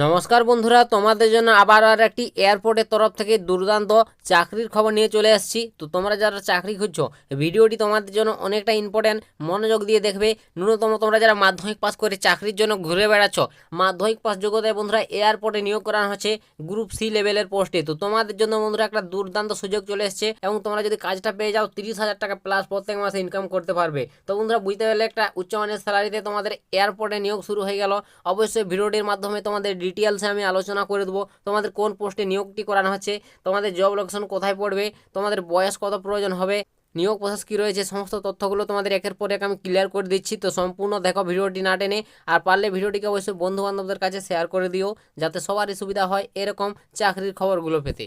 নমস্কার বন্ধুরা, তোমাদের জন্য আবার আর একটি এয়ারপোর্টের তরফ থেকে দুর্দান্ত চাকরির খবর নিয়ে চলে আসছি তো তোমরা যারা চাকরি খুঁজছো, ভিডিওটি তোমাদের জন্য অনেকটা ইম্পর্টেন্ট মনোযোগ দিয়ে দেখবে। ন্যূনতম তোমরা যারা মাধ্যমিক পাস করে চাকরির জন্য ঘুরে বেড়াচ্ছ, মাধ্যমিক পাস যোগ্যতায় বন্ধুরা এয়ারপোর্টে নিয়োগ করানো হচ্ছে গ্রুপ সি লেভেলের পোস্টে তো তোমাদের জন্য বন্ধুরা একটা দুর্দান্ত সুযোগ চলে এসছে এবং তোমরা যদি কাজটা পেয়ে যাও, তিরিশ হাজার টাকা প্লাস প্রত্যেক মাসে ইনকাম করতে পারবে। তো বন্ধুরা, বুঝতে পারলে একটা উচ্চমানের স্যালারিতে তোমাদের এয়ারপোর্টে নিয়োগ শুরু হয়ে গেল। অবশ্যই ভিডিওটির মাধ্যমে তোমাদের ডিটেলসে আমি আলোচনা করে দেবো। তোমাদের কোন পোস্টে নিয়োগটি করানো হচ্ছে, তোমাদের জব লোকেশন কোথায় পড়বে, তোমাদের বয়স কত প্রয়োজন হবে, নিয়োগ প্রসেস কী রয়েছে, সমস্ত তথ্যগুলো তোমাদের একের পর এক আমি ক্লিয়ার করে দিচ্ছি। তো সম্পূর্ণ দেখো ভিডিওটি না টেনে, আর পারলে ভিডিওটিকে অবশ্যই বন্ধুবান্ধবদের কাছে শেয়ার করে দিও, যাতে সবারই সুবিধা হয় এরকম চাকরির খবরগুলো পেতে।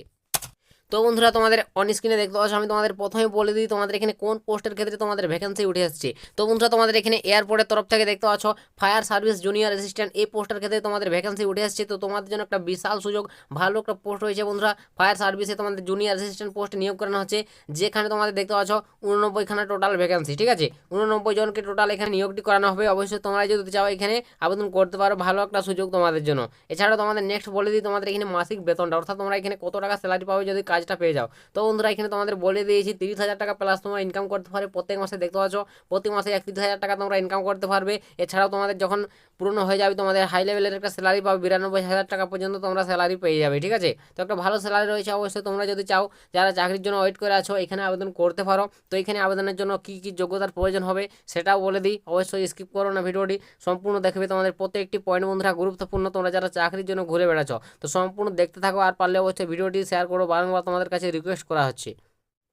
তো বন্ধুরা, তোমাদের অন স্ক্রিনে দেখতে পাচ্ছ, আমি তোমাদের প্রথমে বলে দিই, তোমাদের এখানে কোন পোস্টের ক্ষেত্রে তোমাদের ভ্যাকেন্সি উঠে আসছে। তো বন্ধুরা, তোমাদের এখানে এয়ারপোর্টের তরফ থেকে দেখতে পাচ্ছ ফায়ার সার্ভিস জুনিয়র অ্যাসিস্ট্যান্ট এই পোস্টের ক্ষেত্রে তোমাদের ভ্যাকেন্সি উঠে আসছে। তো তোমাদের জন্য একটা বিশাল সুযোগ, ভালো একটা পোস্ট হয়েছে বন্ধুরা। ফায়ার সার্ভিসে তোমাদের জুনিয়র অ্যাসিস্ট্যান্ট পোস্ট নিয়োগ করানো হচ্ছে, যেখানে তোমাদের দেখতে পাচ্ছ উননব্বইখানা টোটাল ভ্যাকেন্সি ঠিক আছে? উননব্বই জনকে টোটাল এখানে নিয়োগটি করানো হবে। অবশ্যই তোমরা যদি চাও এখানে আবেদন করতে পারো, ভালো একটা সুযোগ তোমাদের জন্য। এছাড়াও তোমাদের নেক্সট বলে দিই, তোমাদের এখানে মাসিক বেতনটা, অর্থাৎ তোমরা এখানে কত টাকা স্যালারি পাবে যদি কাজটা পেয়ে যাও। তো বন্ধুরা, এখানে তোমাদের বলে দিয়েছি, তিরিশ হাজার টাকা প্লাস তোমরা ইনকাম করতে পারবে প্রত্যেক মাসে, দেখতে পাচ্ছ? প্রতি মাসে একত্রিশ হাজার টাকা তোমরা ইনকাম করতে পারবে। এছাড়াও তোমাদের যখন পূর্ণ হয়ে যাবে, তোমাদের হাই লেভেলের একটা স্যালারি পাবে, বিরানব্বই হাজার টাকা পর্যন্ত তোমরা স্যালারি পেয়ে যাবে, ঠিক আছে? তো একটা ভালো স্যালারি রয়েছে অবশ্যই, তোমরা যদি চাও, যারা চাকরির জন্য ওয়েট করে আছো, এখানে আবেদন করতে পারো। তো এখানে আবেদনের জন্য কী কী যোগ্যতার প্রয়োজন হবে, সেটাও বলে দিই। অবশ্যই স্কিপ করো না ভিডিওটি, সম্পূর্ণ দেখবে তোমাদের প্রত্যেকটি পয়েন্ট বন্ধুরা, গুরুত্বপূর্ণ তোমরা যারা চাকরির জন্য ঘুরে বেড়াচ্ছ। তো সম্পূর্ণ দেখতে থাকো, আর পারলে অবশ্যই ভিডিওটি শেয়ার করো, বারংবার তোমাদের কাছে রিকোয়েস্ট করা হচ্ছে।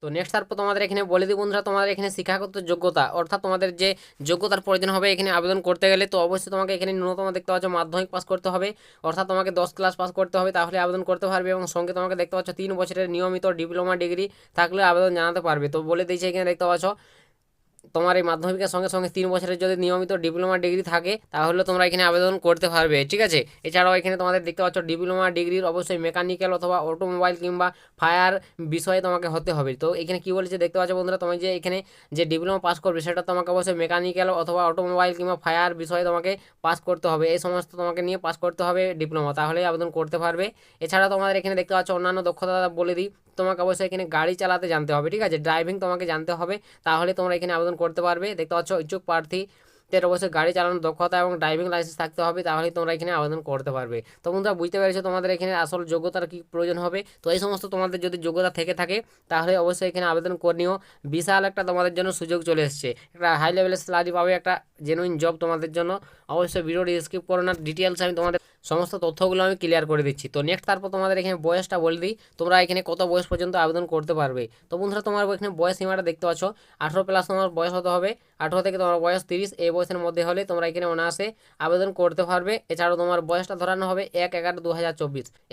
তো নেক্সট তারপর তোমাদের এখানে বলে দিই বন্ধুরা, তোমাদের এখানে শিক্ষাগত যোগ্যতা, অর্থাৎ তোমাদের যে যোগ্যতার প্রয়োজন হবে এখানে আবেদন করতে গেলে, তো অবশ্যই তোমাকে এখানে ন্যূনতম দেখতে পাচ্ছ মাধ্যমিক পাস করতে হবে। অর্থাৎ তোমাকে দশ ক্লাস পাস করতে হবে, তাহলে আবেদন করতে পারবে এবং সঙ্গে তোমাকে দেখতে পাচ্ছ তিন বছরের নিয়মিত ডিপ্লোমা ডিগ্রি থাকলে আবেদন জানাতে পারবে। তো বলে দিয়েছে এখানে দেখতে পাচ্ছ তোমার এই মাধ্যমিকের সঙ্গে সঙ্গে তিন বছরের যদি নিয়মিত ডিপ্লোমা ডিগ্রি থাকে, তাহলে তোমরা এখানে আবেদন করতে পারবে, ঠিক আছে? এছাড়াও এখানে তোমাদের দেখতে পাচ্ছ, ডিপ্লোমা ডিগ্রির অবশ্যই মেকানিক্যাল অথবা অটোমোবাইল কিংবা ফায়ার বিষয়ে তোমাকে হতে হবে। তো এখানে কি বলেছে দেখতে পাচ্ছ বন্ধুরা, তুমি যে এখানে যে ডিপ্লোমা পাস করবে, সেটা তোমাকে অবশ্যই মেকানিক্যাল অথবা অটোমোবাইল কিংবা ফায়ার বিষয়ে তোমাকে পাস করতে হবে। এই সমস্ত তোমাকে নিয়ে পাস করতে হবে ডিপ্লোমা তাহলেই আবেদন করতে পারবে। এছাড়া তোমাদের এখানে দেখতে পাচ্ছ, অন্যান্য দক্ষতা বলে দিই, তোমাকে অবশ্যই এখানে গাড়ি চালাতে জানতে হবে, ঠিক আছে? ড্রাইভিং তোমাকে জানতে হবে, তাহলে তোমরা এখানে আবেদন করতে পারবে দেখতে পাচ্ছ ইচ্ছুক প্রার্থী দের অবশ্যই গাড়ি চালানোর দক্ষতা এবং ড্রাইভিং লাইসেন্স থাকতে হবে, তাহলেই তোমরা এখানে আবেদন করতে পারবে। তো বন্ধুরা, বুঝতে পেরেছ তোমাদের এখানে আসল যোগ্যতার কী প্রয়োজন হবে? তো এই সমস্ত তোমাদের যদি যোগ্যতা থেকে থাকে, তাহলে অবশ্যই এখানে আবেদন করে নিও। বিশাল একটা তোমাদের জন্য সুযোগ চলে এসছে। একটা হাই লেভেলের স্যালারি পাবে, একটা জেনুইন জব তোমাদের জন্য। অবশ্যই ভিডিওটি স্কিপ করো না ডিটেলস আমি তোমাদের সমস্ত তথ্যগুলো আমি ক্লিয়ার করে দিচ্ছি। তো নেক্সট তারপর তোমাদের এখানে বয়সটা বলে দিই। তোমরা এখানে কত বয়স পর্যন্ত আবেদন করতে পারবে? তো বন্ধুরা, তোমার এখানে বয়স সীমাটা দেখতে পাচ্ছ। আঠেরো প্লাস তোমার বয়স হতে হবে। আঠেরো থেকে তোমার বয়স তিরিশ এই বয়সের মধ্যে হলে তোমরা এখানে অনায়াসে আবেদন করতে পারবে। এছাড়াও তোমার বয়সটা ধরানো হবে এক এগারো দু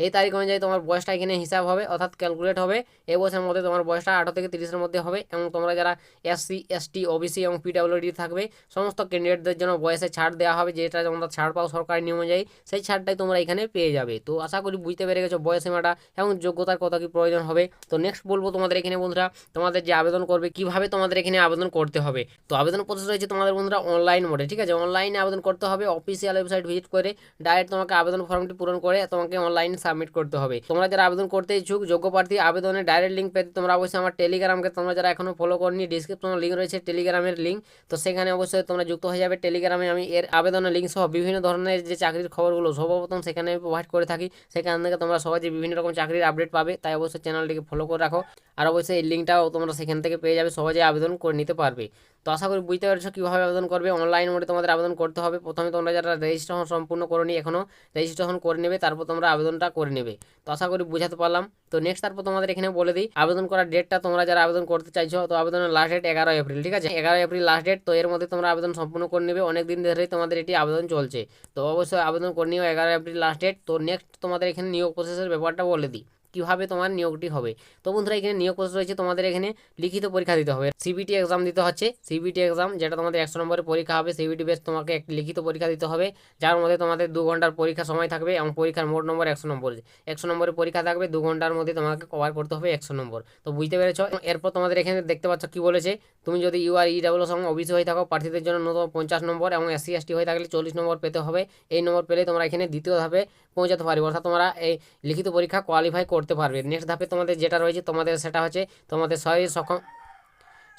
এই তারিখ অনুযায়ী তোমার বয়সটা এখানে হিসাব হবে, অর্থাৎ ক্যালকুলেট হবে। এই বয়সের মধ্যে তোমার বয়সটা আঠারো থেকে তিরিশের মধ্যে হবে এবং তোমরা যারা এসসি এসটি ওবিসি এবং পিডাব্লিউডি থাকবে, সমস্ত ক্যান্ডিডেটদের জন্য বয়সে ছাড় দেওয়া হবে, যেটা তোমরা ছাড় পাও সরকারি নিয়ম অনুযায়ী, সেই ছাড়টাই তোমরা এখানে পেয়ে যাবে। তো আশা করি বুঝতে পেরে গেছো বয়স সীমাটা এবং যোগ্যতার কত কি প্রয়োজন হবে। তো নেক্সট বলব তোমাদের এখানে বন্ধুরা, তোমাদের যে আবেদন করবে, কীভাবে তোমাদের এখানে আবেদন করতে হবে। তো আবেদন প্রসেস রয়েছে তোমাদের বন্ধুরা অনলাইন মোডে ঠিক আছে? অনলাইনে আবেদন করতে হবে অফিসিয়াল ওয়েবসাইট ভিজিট করে ডাইরেক্ট তোমাকে আবেদন ফর্মটি পূরণ করে তোমাকে অনলাইনে সাবমিট করতে হবে। তোমরা যারা আবেদন করতে ইচ্ছুক, যোগ্য প্রার্থী আবেদনের ডাইরেক্ট লিঙ্ক পেতে তোমরা অবশ্যই আমার টেলিগ্রামকে তোমরা যারা এখনও ফলো করনি ডিসক্রিপশনে লিঙ্ক রয়েছে টেলিগ্রামের লিঙ্ক তো সেখানে অবশ্যই তোমরা যুক্ত হয়ে যাবে। টেলিগ্রামে আমি এর আবেদনের লিঙ্ক সহ বিভিন্ন ধরনের যে চাকরির খবরগুলো সর্বপ্রথম সেখানে আমি প্রোভাইড করে থাকি। সেখান থেকে তোমরা সহজে বিভিন্ন রকম চাকরির আপডেট পাবে, তাই অবশ্যই চ্যানেলটিকে ফলো করে রাখো। আর অবশ্যই এই লিঙ্কটাও তোমরা সেখান থেকে পেয়ে যাবে, সহজে আবেদন করে নিতে পারবে। তো আশা করি বুঝতে পারছ কীভাবে আবেদন করবে। অনলাইন মোডে তোমাদের আবেদন করতে হবে। প্রথমে তোমরা যারা রেজিস্ট্রেশন সম্পূর্ণ করনি এখনও রেজিস্ট্রেশন করে নেবে, তারপর তোমরা আবেদনটা করে নেবে। তো আশা করি বুঝাতে পারলাম। তো নেক্সট তারপর তোমাদের এখানে বলে দিই, আবেদন করার ডেটটা তোমরা যারা আবেদন করতে চাইছো, তো আবেদনের লাস্ট ডেট এগারো এপ্রিল ঠিক আছে? এগারো এপ্রিল লাস্ট ডেট তো এর মধ্যে তোমরা আবেদন সম্পূর্ণ করে নেবে। অনেক দিন ধরেই তোমাদের এটি আবেদন চলছে। তো অবশ্যই আবেদন করে নিও এগারো এপ্রিল লাস্ট ডেট তো নেক্সট তোমাদের এখানে নিয়োগ প্রসেসের ব্যাপারটা বলে দিই। কীভাবে তোমার নিয়োগটি হবে। তো বন্ধুরা, এখানে নিয়োগ প্রসেস রয়েছে। তোমাদের এখানে লিখিত পরীক্ষা দিতে হবে। সিবিটি এক্সাম দিতে হচ্ছে। সিবিটি এক্সাম যেটা তোমাদের একশো নম্বরের পরীক্ষা হবে সিবিটি বেস তোমাকে একটি লিখিত পরীক্ষা দিতে হবে, যার মধ্যে তোমাদের দু ঘণ্টার পরীক্ষা সময় থাকবে এবং পরীক্ষার মোট নম্বর একশো নম্বর। একশো নম্বরের পরীক্ষা থাকবে, দু ঘণ্টার মধ্যে তোমাকে কভার করতে হবে একশো নম্বর। তো বুঝতে পেরেছ? এরপর তোমাদের এখানে দেখতে পাচ্ছ কি বলেছে? তুমি যদি ইউ আর ই ডাবল সঙ্গে ওবিসি হয়ে থাকো, প্রার্থীদের জন্য ন্যূনতম পঞ্চাশ নম্বর এবং এসসি এসটি হয়ে থাকলে চল্লিশ নম্বর পেতে হবে। এই নম্বর পেলে তোমরা এখানে দ্বিতীয় ধাপে পৌঁছাতে পারবে। অর্থাৎ তোমরা এই লিখিত পরীক্ষা কোয়ালিফাই করতে পারবে। নেক্সট ধাপে তোমাদের যেটা রয়েছে, তোমাদের সেটা হচ্ছে তোমাদের শরীর সক্ষম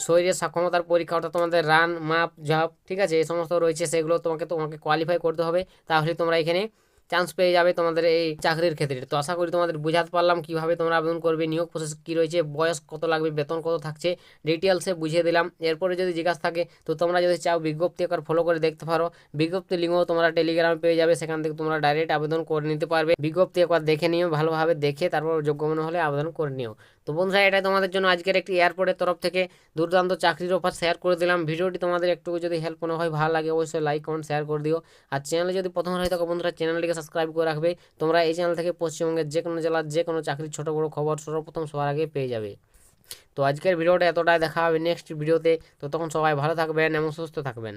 শরীরের সক্ষমতার পরীক্ষা, অর্থাৎ তোমাদের রান মাপ ঝাপ ঠিক আছে, এই সমস্ত রয়েছে, সেগুলো তোমাকে তোমাকে কোয়ালিফাই করতে হবে। তাহলে তোমরা এখানে চান্স পেয়ে যাবে তোমাদের এই চাকরির ক্ষেত্রে। তো আশা করি তোমাদের বুঝাতে পারলাম কীভাবে তোমরা আবেদন করবে, নিয়োগ প্রসেস কী রয়েছে, বয়স কত লাগবে, বেতন কত থাকছে ডিটেলসে বুঝিয়ে দিলাম। এরপরে যদি জিজ্ঞাসা থাকে, তো তোমরা যদি চাও বিজ্ঞপ্তি একবার ফলো করে দেখতে পারো। বিজ্ঞপ্তি লিঙ্কও তোমরা টেলিগ্রামে পেয়ে যাবে, সেখান থেকে তোমরা ডাইরেক্ট আবেদন করে নিতে পারবে। বিজ্ঞপ্তি একবার দেখে নিও, ভালোভাবে দেখে তারপর যোগ্য মনে হলে আবেদন করে নিও। তো বন্ধুরা, এটাই তোমাদের জন্য আজকের একটি এয়ারপোর্টের তরফ থেকে দুর্দান্ত চাকরির অফার শেয়ার করে দিলাম। ভিডিওটি তোমাদের একটু যদি হেল্প মনে হয়, ভালো লাগে অবশ্যই লাইক কমেন্ট শেয়ার করে দিও। আর চ্যানেলে যদি প্রথম হয়ে থাকো বন্ধুরা চ্যানেলটিকে সাবস্ক্রাইব করে রাখবে। তোমরা এই চ্যানেল থেকে পশ্চিমবঙ্গের যে কোনো জেলার যে কোনো চাকরির ছোটো বড়ো খবর সর্বপ্রথম সবার আগে পেয়ে যাবে। তো আজকের ভিডিওটা এতটাই, দেখা হবে নেক্সট ভিডিওতে তো তখন সবাই ভালো থাকবেন এবং সুস্থ থাকবেন।